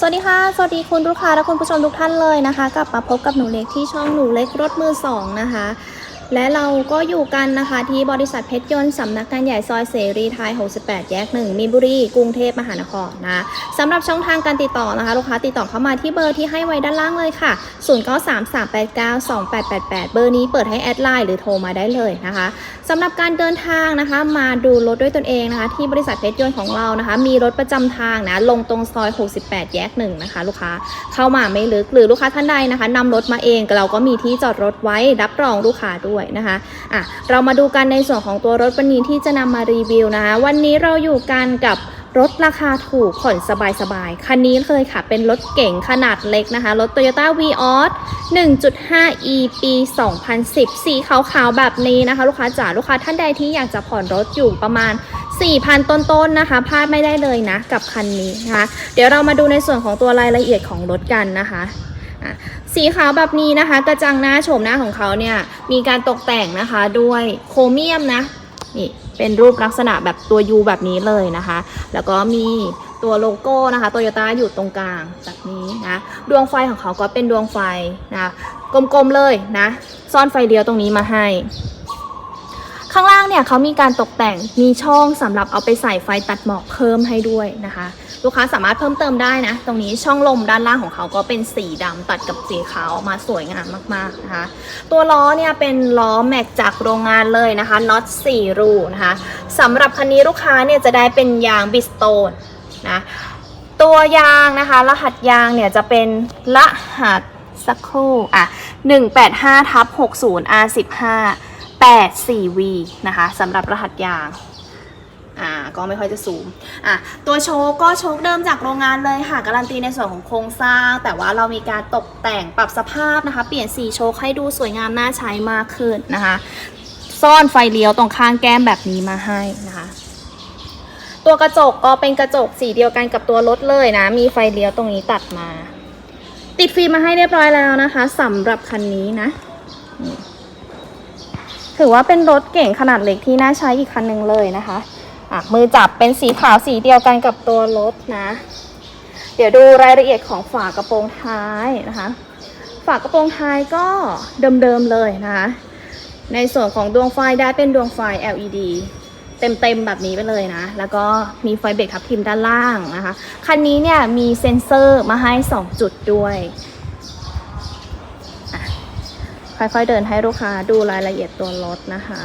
สวัสดีค่ะ สวัสดีคุณลูกค้าและคุณผู้ชมทุกท่านเลยนะคะ กลับมาพบกับหนูเล็กที่ช่องหนูเล็กรถมือสองนะคะ และเราก็อยู่กันนะคะที่บริษัทเพชรยนต์สำนักงานใหญ่ซอยเสรีไทย 68 แยก 1มีนบุรี กรุงเทพมหานครนะสำหรับช่องทางการติดต่อนะคะ ลูกค้าติดต่อเข้ามาที่เบอร์ที่ให้ไว้ด้านล่างเลยค่ะ 0933892888 เบอร์นี้เปิดให้แอดไลน์หรือโทรมาได้เลยนะคะสำหรับการเดินทางนะคะมาดูรถด้วยตนเองนะคะ ที่บริษัทเพชรยนต์ของเรานะคะ มีรถประจำทางนะลงตรงซอย 68 แยกหนึ่งนะคะ ลูกค้าเข้ามาไม่ลึกหรือลูกค้าท่านใดนะคะนำรถมาเองเราก็มีที่จอดรถไว้รับรองลูกค้าด้วยนะคะอะเรามาดูกันในส่วนของตัวรถวันนี้ที่จะนำมารีวิวนะคะวันนี้เราอยู่กันกับรถราคาถูกผ่อนสบายๆ คันนี้เลยค่ะ เป็นรถเก๋งขนาดเล็กนะคะ รถ Toyota v ีออส1.5 e ปี 2010 สีขาวๆ แบบนี้นะคะ ลูกค้าจ๋า ลูกค้าท่านใดที่อยากจะผ่อนรถอยู่ประมาณ 4,000 ต้นๆนนะคะพลาดไม่ได้เลยนะ กับคันนี้นะคะ เดี๋ยวเรามาดูในส่วนของตัวรายละเอียดของรถกันนะคะอะ สีขาวแบบนี้นะคะ กระจังหน้าโฉมหน้าของเขาเนี่ยมีการตกแต่งนะคะด้วยโครเมียมนะนี่เป็นรูปลักษณะแบบตัว U แบบนี้เลยนะคะ แล้วก็มีตัวโลโก้นะคะโตโยต้าอยู่ตรงกลางแบบนี้นะดวงไฟของเขาก็เป็นดวงไฟนะกลมๆเลยนะ ซ่อนไฟเดียวตรงนี้มาให้ ข้างล่างเนี่ยเขามีการตกแต่งมีช่องสำหรับเอาไปใส่ไฟตัดหมอกเพิ่มให้ด้วยนะคะ ลูกค้าสามารถเพิ่มเติมได้นะ ตรงนี้ช่องลมด้านล่างของเขาก็เป็นสีดำตัดกับสีขาวออกมาสวยงามมากๆนะคะ ตัวล้อเนี่ยเป็นล้อแม็กจากโรงงานเลยนะคะน็อต4รูนะคะสำหรับคันนี้ลูกค้าเนี่ยจะได้เป็นยางบิสโตนนะตัวยางนะคะ รหัสยางเนี่ยจะเป็นรหัสสักครู่อะ185ทับ60 R15 84V นะคะสำหรับรหัสยางอ่าก็ไม่ค่อยจะสูงอะตัวโชคก็โชคเดิมจากโรงงานเลยค่ะการันตีในส่วนของโครงสร้าง แต่ว่าเรามีการตกแต่งปรับสภาพนะคะ เปลี่ยนสีโชคให้ดูสวยงามน่าใช้มากขึ้นนะคะ ซ่อนไฟเลี้ยวตรงข้างแก้มแบบนี้มาให้นะคะ ตัวกระจกก็เป็นกระจกสีเดียวกันกับตัวรถเลยนะ มีไฟเลี้ยวตรงนี้ตัดมา ติดฟิล์มมาให้เรียบร้อยแล้วนะคะสำหรับคันนี้นะ ถือว่าเป็นรถเก่งขนาดเล็กที่น่าใช้อีกคันหนึ่งเลยนะคะอะมือจับเป็นสีขาวสีเดียวกันกับตัวรถนะ เดี๋ยวดูรายละเอียดของฝากระโปรงท้ายนะคะ ฝากระโปรงท้ายก็เดิมๆเลยนะคะ ในส่วนของดวงไฟได้เป็นดวงไฟ LED เต็มๆแบบนี้ไปเลยนะ แล้วก็มีไฟเบรกทับทิมด้านล่างนะคะ คันนี้เนี่ยมีเซ็นเซอร์มาให้ 2 จุดด้วย ค่อยๆเดินให้ลูกค้าดูรายละเอียดตัวรถนะคะ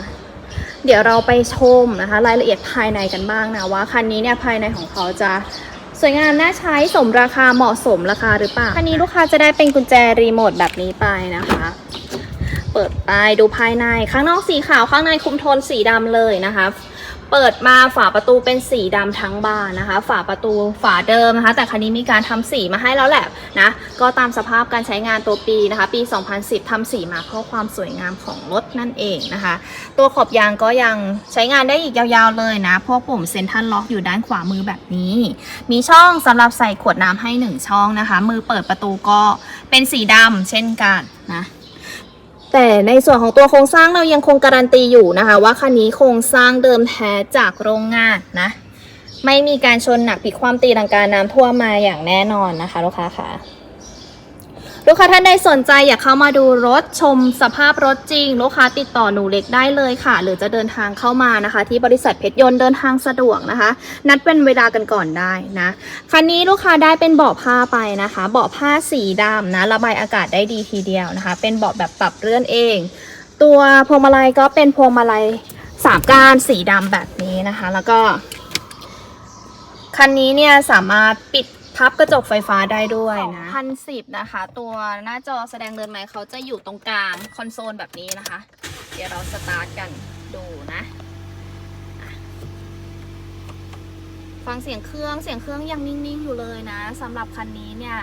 เดี๋ยวเราไปชมนะคะ รายละเอียดภายในกันบ้างนะว่าคันนี้เนี่ยภายในของเขาจะสวยงามน่าใช้สมราคาเหมาะสมราคาหรือเปล่าคันนี้ลูกค้าจะได้เป็นกุญแจรีโมทแบบนี้ไปนะคะ เปิดไปดูภายในข้างนอกสีขาวข้างในคุมโทนสีดำเลยนะคะ เปิดมาฝาประตูเป็นสีดำทั้งบานนะคะ ฝาประตูฝาเดิมนะคะ แต่คันนี้มีการทำสีมาให้แล้วแหละนะก็ตามสภาพการใช้งานตัวปีนะคะ ปี 2010ทำสีมาเพื่อความสวยงามของรถนั่นเองนะคะ ตัวขอบยางก็ยังใช้งานได้อีกยาวๆเลยนะพวกปุ่มเซ็นทรัลล็อกอยู่ด้านขวามือแบบนี้ มีช่องสำหรับใส่ขวดน้ำให้ 1 ช่องนะคะ มือเปิดประตูก็เป็นสีดำเช่นกันนะ แต่ในส่วนของตัวโครงสร้างเรายังคงการันตีอยู่นะคะ ว่าคันนี้โครงสร้างเดิมแท้จากโรงงานนะ ไม่มีการชนหนักผิดความตีลังการน้ำท่วมมาอย่างแน่นอนนะคะลูกค้าค่ะ ลูกค้าท่านใดสนใจอยากเข้ามาดูรถชมสภาพรถจริง ลูกค้าติดต่อหนูเล็กได้เลยค่ะ หรือจะเดินทางเข้ามานะคะ ที่บริษัทเพชรยนต์เดินทางสะดวกนะคะ นัดเป็นเวลากันก่อนได้นะคันนี้ลูกค้าได้เป็นเบาะผ้าไปนะคะ เบาะผ้าสีดำนะระบายอากาศได้ดีทีเดียวนะคะ เป็นเบาะแบบปรับเลื่อนเอง ตัวพวงมาลัยก็เป็นพวงมาลัยสามก้านสีดำแบบนี้นะคะ แล้วก็คันนี้เนี่ยสามารถปิด พับกระจกไฟฟ้าได้ด้วยนะพันสิบนะคะ ตัวหน้าจอแสดงเรือนไม้เขาจะอยู่ตรงกลางคอนโซลแบบนี้นะคะ เดี๋ยวเราสตาร์ทกันดูนะ ฟังเสียงเครื่องเสียงเครื่องยังนิ่งๆอยู่เลยนะสำหรับคันนี้เนี่ย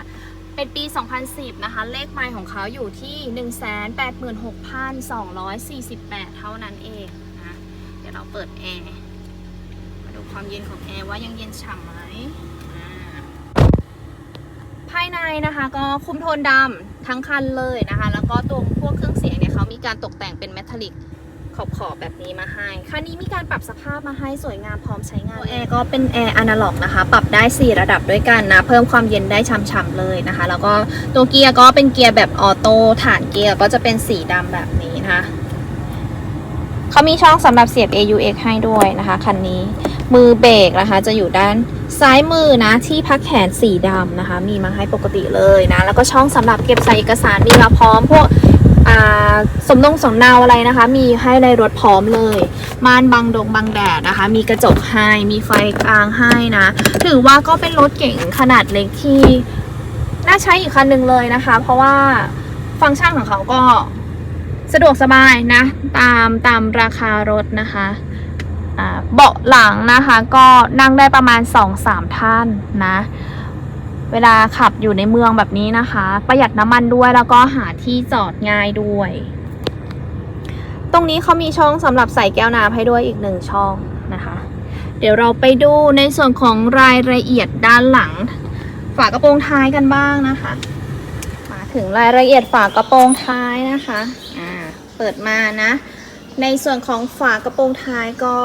เป็นปี 2010 นะคะ เลขไมล์ของเขาอยู่ที่ 186,248 เท่านั้นเองนะเดี๋ยวเราเปิดแอร์ มาดูความเย็นของแอร์ว่ายังเย็นฉ่ำไหม ภายในนะคะก็คุมโทนดำทั้งคันเลยนะคะ แล้วก็ตัวพวกเครื่องเสียงเนี่ยเขามีการตกแต่งเป็นเมทัลลิกขอบขอบแบบนี้มาให้ คันนี้มีการปรับสภาพมาให้สวยงามพร้อมใช้งานแอร์ก็เป็นแอร์อนาล็อกนะคะ ปรับได้ 4 ระดับด้วยกันนะ เพิ่มความเย็นได้ช่ำๆเลยนะคะ แล้วก็ตัวเกียร์ก็เป็นเกียร์แบบออโต้ฐานเกียร์ก็จะเป็นสีดำแบบนี้นะคะเขามีช่องสำหรับเสียบ AUX ให้ด้วยนะคะ คันนี้มือเบรกนะคะจะอยู่ด้าน ซ้ายมือนะที่พักแขนสีดำนะคะ มีมาให้ปกติเลยนะ แล้วก็ช่องสำหรับเก็บใส่เอกสารมีมาพร้อมพวกสมนงสมนาวอะไรนะคะ มีให้ในรถพร้อมเลย ม่านบังดงบังแดดนะคะ มีกระจกให้มีไฟกลางให้นะ ถือว่าก็เป็นรถเก๋งขนาดเล็กที่น่าใช้อีกคันหนึ่งเลยนะคะ เพราะว่าฟังก์ชันของเขาก็สะดวกสบายนะ ตามตามราคารถนะคะ เบาะหลังนะคะก็นั่งได้ประมาณ 2-3 ท่านนะ เวลาขับอยู่ในเมืองแบบนี้นะคะ ประหยัดน้ำมันด้วยแล้วก็หาที่จอดง่ายด้วย ตรงนี้เขามีช่องสำหรับใส่แก้วน้ำให้ด้วยอีกหนึ่งช่องนะคะ เดี๋ยวเราไปดูในส่วนของรายละเอียดด้านหลัง ฝากระโปรงท้ายกันบ้างนะคะ มาถึงรายละเอียดฝากระโปรงท้ายนะคะ อ่า เปิดมานะ ในส่วนของฝากระโปรงท้ายก็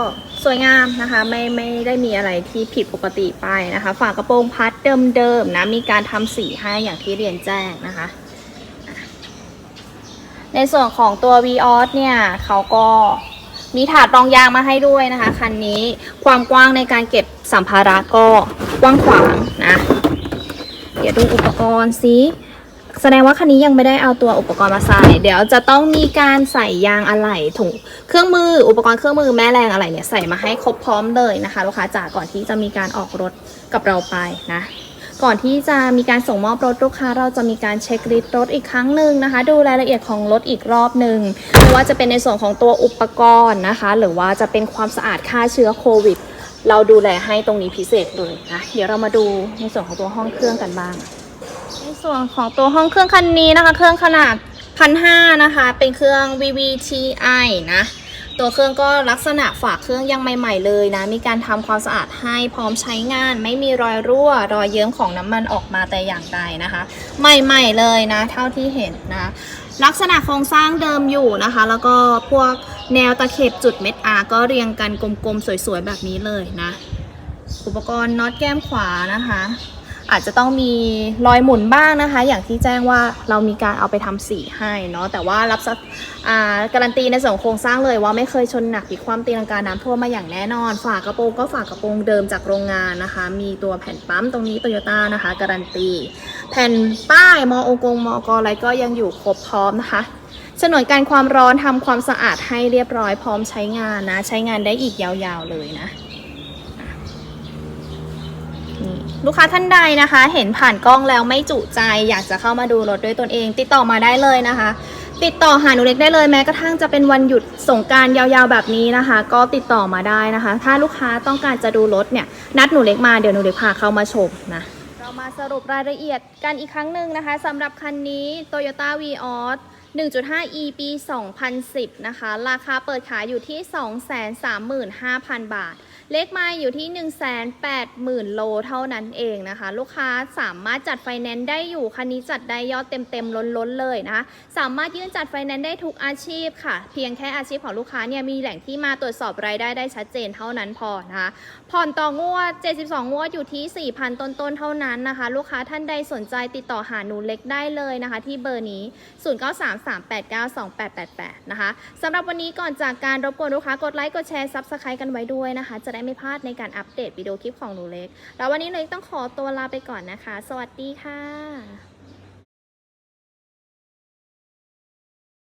สวยงามนะคะ ไม่ไม่ได้มีอะไรที่ผิดปกติไปนะคะ ฝากระโปรงพัดเดิมๆนะมีการทำสีให้อย่างที่เรียนแจ้งนะคะ ในส่วนของตัว v ีออสเนี่ยเขาก็มีถาดรองยางมาให้ด้วยนะคะคันนี้ความกว้างในการเก็บสัมภาระก็กว้างขวางนะ เดี๋ยวดูอุปกรณ์ซิ แสดงว่าคันนี้ยังไม่ได้เอาตัวอุปกรณ์มาใส่ เดี๋ยวจะต้องมีการใส่ยางอะไหล่ถุงเครื่องมืออุปกรณ์เครื่องมือแม่แรงอะไรเนี่ยใส่มาให้ครบพร้อมเลยนะคะลูกค้าจ๋าก่อนที่จะมีการออกรถกับเราไปนะก่อนที่จะมีการส่งมอบรถลูกค้า เราจะมีการเช็คลิสต์รถอีกครั้งหนึ่งนะคะ ดูรายละเอียดของรถอีกรอบหนึ่งไม่ว่าจะเป็นในส่วนของตัวอุปกรณ์นะคะ หรือว่าจะเป็นความสะอาดฆ่าเชื้อโควิด เราดูแลให้ตรงนี้พิเศษเลยนะเดี๋ยวเรามาดูในส่วนของตัวห้องเครื่องกันบ้าง ส่วนของตัวห้องเครื่องคันนี้นะคะ เครื่องขนาดพันห้านะคะ เป็นเครื่อง VVTi นะ ตัวเครื่องก็ลักษณะฝากเครื่องยังใหม่ ๆ เลยนะ มีการทำความสะอาดให้พร้อมใช้งาน ไม่มีรอยรั่ว รอยเยิ้มของน้ำมันออกมาแต่อย่างใดนะคะ ใหม่ ๆ เลยนะ เท่าที่เห็นนะ ลักษณะโครงสร้างเดิมอยู่นะคะ แล้วก็พวกแนวตะเข็บจุดเม็ดอาก็เรียงกันกลมๆ สวยๆ แบบนี้เลยนะ อุปกรณ์น็อตแก้มขวานะคะ อาจจะต้องมีรอยหมุนบ้างนะคะ อย่างที่แจ้งว่าเรามีการเอาไปทำสีให้เนาะแต่ว่ารับสักาการันตีในส่วนโครงสร้างเลยว่าไม่เคยชนหนักหรือความตีลังกาน้ำท่วมมาอย่างแน่นอน ฝากระโปรงก็ฝากระโปรงเดิมจากโรงงานนะคะ มีตัวแผ่นปั๊มตรงนี้โตโยต้านะคะ การันตี แผ่นป้ายมอองกงมอกอะไรก็ยังอยู่ครบพร้อมนะคะฉนวนการความร้อนทำความสะอาดให้เรียบร้อยพร้อมใช้งานนะ ใช้งานได้อีกยาวๆเลยนะ ลูกค้าท่านใดนะคะ เห็นผ่านกล้องแล้วไม่จุใจ อยากจะเข้ามาดูรถด้วยตนเอง ติดต่อมาได้เลยนะคะ ติดต่อหาหนูเล็กได้เลยแม้กระทั่งจะเป็นวันหยุดสงการยาวๆแบบนี้นะคะ ก็ติดต่อมาได้นะคะ ถ้าลูกค้าต้องการจะดูรถเนี่ยนัดหนูเล็กมาเดี๋ยวหนูเล็กพาเข้ามาชมนะเรามาสรุปรายละเอียดกันอีกครั้งหนึ่งนะคะสำหรับคันนี้ Toyota Vios 1.5e ปี 2010 นะคะ ราคาเปิดขายอยู่ที่ 235,000 บาท เลขไมาอยู่ที่ 180,000 โลเท่านั้นเองนะคะ ลูกค้าสามารถจัดไฟแนนซ์ได้อยู่ คันนี้จัดได้ยอดเต็มๆล้นๆเลยนะคะ สามารถยื่นจัดไฟแนนซ์ได้ทุกอาชีพค่ะ เพียงแค่อาชีพของลูกค้าเนี่ยมีแหล่งที่มาตรวจสอบรายได้ได้ชัดเจนเท่านั้นพอนะคะ ผ่อนต่องวด 72 งวดอยู่ที่ 4,000 ต้นๆ เท่านั้นนะคะ ลูกค้าท่านใดสนใจติดต่อหาหนูเล็กได้เลยนะคะ ที่เบอร์นี้ 0933892888 นะคะสำหรับวันนี้ก่อนจากการรบกวนลูกค้ากดไลค์กดแชร์ซับสไครต์กันไว้ด้วยนะคะจะได้ไม่พลาดในการอัปเดตวิดีโอคลิปของหนูเล็ก แล้ววันนี้หนูเล็กต้องขอตัวลาไปก่อนนะคะ สวัสดีค่ะ